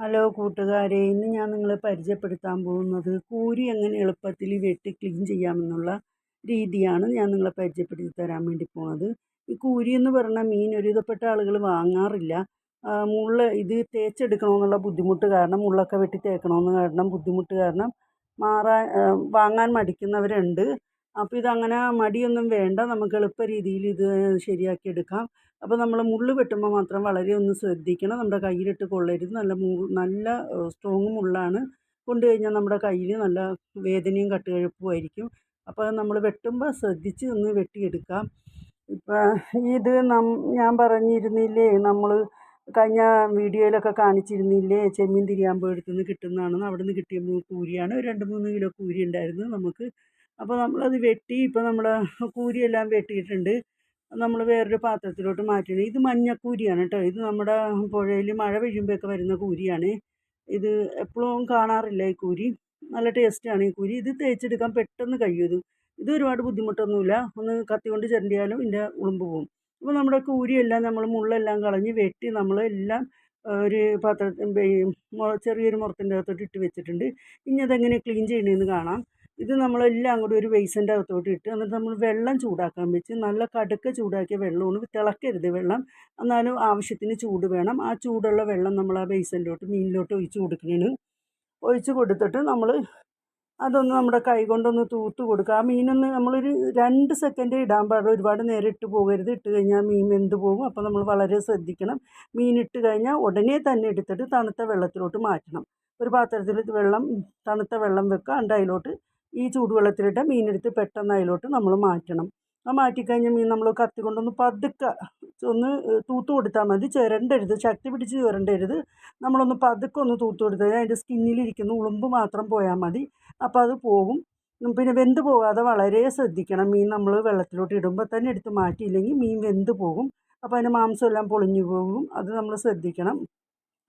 Hello കൂട്ടുകാരെ ഇന്ന് ഞാൻ നിങ്ങളെ പരിചയപ്പെടുത്താൻ പോകുന്നത് കൂരി എങ്ങനെ എളുപ്പത്തിൽ വെട്ടി ക്ലീൻ ചെയ്യാമെന്നുള്ള രീതിയാണ് ഞാൻ നിങ്ങളെ പരിചയപ്പെടുത്തി തരാൻ വേണ്ടി പോകുന്നത് ഈ കൂരി എന്ന് പറഞ്ഞ മീൻ ഒരുവിധപ്പെട്ട ആളുകൾ വാങ്ങാറില്ല. മുള്ള ഇത് തേച്ചെടുക്കണമെന്നുള്ള ബുദ്ധിമുട്ട് കാരണം മുള്ളൊക്കെ വെട്ടി തേക്കണമെന്ന് കാരണം ബുദ്ധിമുട്ട് കാരണം മാറാൻ വാങ്ങാൻ മടിക്കുന്നവരുണ്ട്. അപ്പോൾ ഇതങ്ങനെ മടിയൊന്നും വേണ്ട. നമുക്ക് എളുപ്പ രീതിയിൽ ഇത് ശരിയാക്കി എടുക്കാം അപ്പോൾ നമ്മൾ മുള്ള് വെട്ടുമ്പോൾ മാത്രം വളരെ ഒന്ന് ശ്രദ്ധിക്കണം. നമ്മുടെ കയ്യിലിട്ട് കൊള്ളരുത്. നല്ല നല്ല സ്ട്രോങ് മുള്ളാണ്. കൊണ്ട് കഴിഞ്ഞാൽ നമ്മുടെ കയ്യിൽ നല്ല വേദനയും കട്ടുകഴുപ്പും ആയിരിക്കും. അപ്പോൾ നമ്മൾ വെട്ടുമ്പോൾ ശ്രദ്ധിച്ച് ഒന്ന് വെട്ടിയെടുക്കാം. ഇപ്പം ഇത് നം ഞാൻ പറഞ്ഞിരുന്നില്ലേ നമ്മൾ കഴിഞ്ഞ വീഡിയോയിലൊക്കെ കാണിച്ചിരുന്നില്ലേ ചെമ്മീൻ തിരിയാമ്പോ എടുത്തുനിന്ന് കിട്ടുന്നതാണെന്ന്. അവിടെ നിന്ന് കിട്ടിയ കൂരിയാണ്. രണ്ട് മൂന്ന് കിലോ കൂരി ഉണ്ടായിരുന്നു. നമുക്ക് അപ്പോൾ നമ്മളത് വെട്ടി ഇപ്പോൾ നമ്മൾ കൂരിയെല്ലാം വെട്ടിയിട്ടുണ്ട്. നമ്മൾ വേറൊരു പാത്രത്തിലോട്ട് മാറ്റണം ഇത് മഞ്ഞക്കൂരിയാണ് കേട്ടോ ഇത് നമ്മുടെ പുഴയിൽ മഴ പെയ്യുമ്പോഴൊക്കെ വരുന്ന കൂരിയാണ്. ഇത് എപ്പോഴും കാണാറില്ല ഈ കൂരി. നല്ല ടേസ്റ്റാണ് ഈ കൂരി. ഇത് തേച്ചെടുക്കാൻ പെട്ടെന്ന് കഴിയും ഇത്. ഒരുപാട് ബുദ്ധിമുട്ടൊന്നുമില്ല. ഒന്ന് കത്തി കൊണ്ട് ചിരണ്ടിയാലും ഇതിന്റെ ഉളുമ്പ് പോകും അപ്പോൾ നമ്മുടെ കൂരിയെല്ലാം നമ്മൾ മുള്ളെല്ലാം കളഞ്ഞ് വെട്ടി നമ്മൾ എല്ലാം ഒരു പാത്രത്തിൽ ചെറിയൊരു മുറത്തിന്റെ അകത്തോട്ട് ഇട്ട് വെച്ചിട്ടുണ്ട്. ഇനി അതെങ്ങനെ ക്ലീൻ ചെയ്യണമെന്ന് കാണാം. ഇത് നമ്മളെല്ലാം കൂടി ഒരു ബേസിന്റെ അകത്തോട്ട് ഇട്ട് എന്നിട്ട് നമ്മൾ വെള്ളം ചൂടാക്കാൻ വെച്ച് നല്ല കടുക്ക ചൂടാക്കിയ വെള്ളമാണ് തിളക്കരുത് വെള്ളം. എന്നാലും ആവശ്യത്തിന് ചൂട് വേണം. ആ ചൂടുള്ള വെള്ളം നമ്മൾ ആ ബേസിലോട്ട് മീനിലോട്ട് ഒഴിച്ച് കൊടുക്കുന്നതിന് ഒഴിച്ച് കൊടുത്തിട്ട് നമ്മൾ അതൊന്ന് നമ്മുടെ കൈ കൊണ്ടൊന്ന് തൂത്ത് കൊടുക്കുക. ആ മീനൊന്ന് നമ്മളൊരു രണ്ട് സെക്കൻഡ് ഇടാൻ പാടില്ല. ഒരുപാട് നേരം ഇട്ട് പോകരുത്. ഇട്ട് കഴിഞ്ഞാൽ മീൻ വെന്ത് പോകും. അപ്പോൾ നമ്മൾ വളരെ ശ്രദ്ധിക്കണം. മീൻ ഇട്ട് കഴിഞ്ഞാൽ ഉടനെ തന്നെ എടുത്തിട്ട് തണുത്ത വെള്ളത്തിലോട്ട് മാറ്റണം. ഒരു പാത്രത്തിൽ വെള്ളം തണുത്ത വെള്ളം വെക്കുക. അതിലോട്ട് ഈ ചൂടുവെള്ളത്തിലിട്ട് മീനെടുത്ത് പെട്ടെന്ന് അതിലോട്ട് നമ്മൾ മാറ്റണം. ആ മാറ്റിക്കഴിഞ്ഞ മീൻ നമ്മൾ കത്തി കൊണ്ടൊന്ന് പതുക്കെ ഒന്ന് തൂത്ത് കൊടുത്താൽ മതി. ചിരണ്ടരുത്. ശക്തി പിടിച്ച് ചിരണ്ടരുത്. നമ്മളൊന്ന് പതുക്കെ ഒന്ന് തൂത്ത് കൊടുത്താൽ അതിന്റെ സ്കിന്നിലിരിക്കുന്ന ഉളുമ്പ് മാത്രം പോയാൽ മതി. അപ്പോൾ അത് പോകും. പിന്നെ വെന്ത് പോകാതെ വളരെ ശ്രദ്ധിക്കണം. മീൻ നമ്മൾ വെള്ളത്തിലോട്ട് ഇടുമ്പോൾ തന്നെ എടുത്ത് മാറ്റിയില്ലെങ്കിൽ മീൻ വെന്ത് പോകും. അപ്പോൾ അതിന്റെ മാംസമെല്ലാം പൊളിഞ്ഞു പോകും. അത് നമ്മൾ ശ്രദ്ധിക്കണം.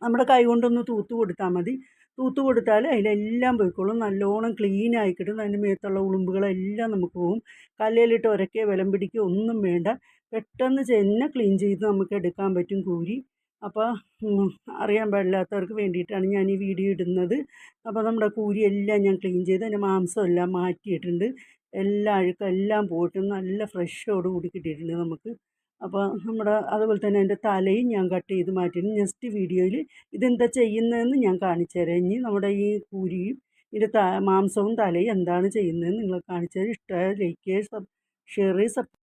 നമ്മുടെ കൈ കൊണ്ടൊന്ന് തൂത്ത് കൊടുത്താൽ മതി. തൂത്ത് കൊടുത്താൽ അതിലെല്ലാം പോയിക്കോളും. നല്ലോണം ക്ലീൻ ആയി കിട്ടും അതിന്റെ മേത്തുള്ള ഉളുമ്പുകളെല്ലാം നമുക്ക് പോകും കല്ലിലിട്ട് ഒരക്കെ വിലം പിടിക്കുക ഒന്നും വേണ്ട. പെട്ടെന്ന് തന്നെ ക്ലീൻ ചെയ്ത് നമുക്ക് എടുക്കാൻ പറ്റും കൂരി. അപ്പോൾ അറിയാൻ പാടില്ലാത്തവർക്ക് വേണ്ടിയിട്ടാണ് ഞാൻ ഈ വീഡിയോ ഇടുന്നത്. അപ്പോൾ നമ്മുടെ കൂരി എല്ലാം ഞാൻ ക്ലീൻ ചെയ്ത് അതിന്റെ മാംസം എല്ലാം മാറ്റിയിട്ടുണ്ട്. എല്ലാ അഴുക്കെല്ലാം പോയിട്ട് നല്ല ഫ്രഷോട് കൂടി കിട്ടിയിട്ടുണ്ട് നമുക്ക്. അപ്പോൾ നമ്മുടെ അതുപോലെ തന്നെ അതിന്റെ തലയും ഞാൻ കട്ട് ചെയ്ത് മാറ്റിയിട്ടുണ്ട്. നെക്സ്റ്റ് വീഡിയോയിൽ ഇതെന്താ ചെയ്യുന്നതെന്ന് ഞാൻ കാണിച്ചു തരാം. ഇനി നമ്മുടെ ഈ കൂരിയും ഇതിന്റെ മാംസവും തലയും എന്താണ് ചെയ്യുന്നതെന്ന് നിങ്ങൾ കാണിച്ചു തരാം. ഇഷ്ടമായ ലൈക്ക് ഷെയർ സബ്